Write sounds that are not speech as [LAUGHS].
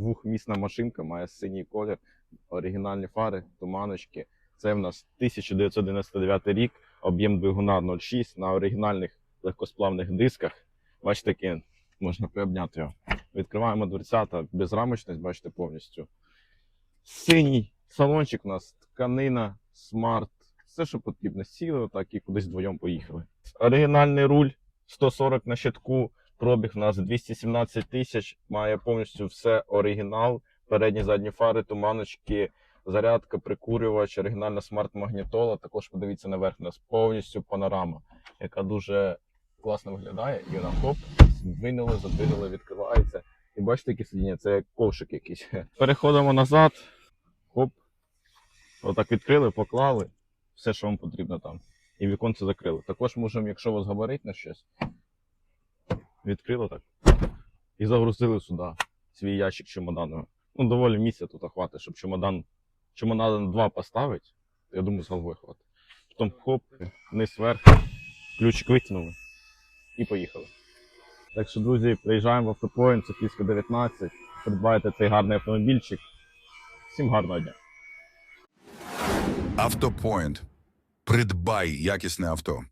двохмісна машинка, має синій колір, оригінальні фари, туманочки. Це в нас 1999 рік, об'єм двигуна 0,6 на оригінальних легкосплавних дисках. Бачите, таке можна приобняти його. Відкриваємо дверцята, безрамочність, бачите, повністю. Синій салончик у нас, тканина, смарт, все, що потрібно. Сіли отак і кудись вдвоєм поїхали. Оригінальний руль 140 на щитку, пробіг у нас 217 тисяч, має повністю все оригінал, передні задні фари, туманочки, зарядка, прикурювач, оригінальна смарт-магнітола. Також подивіться наверх, у нас повністю панорама, яка дуже класно виглядає. І вона хоп, здвинули, задвинули, відкривається. І бачите, які сидіння, це як ковшик якийсь. [LAUGHS] Переходимо назад. Хоп. Отак відкрили, поклали. Все, що вам потрібно там. І віконце закрили. Також можемо, якщо вас говорить на щось, відкрили так. І загрузили сюди свій ящик чемодану. Ну, доволі місця тут хватить, щоб чемодан, чемодан два поставити. Я думаю, з головою хватить. Потім хоп, вниз вверх, ключик витягнули і поїхали. Так що, друзі, приїжджаємо в автопоінт, Софійська 19, придбайте цей гарний автомобільчик. Всім гарного дня! Автопоінт. Придбай якісне авто.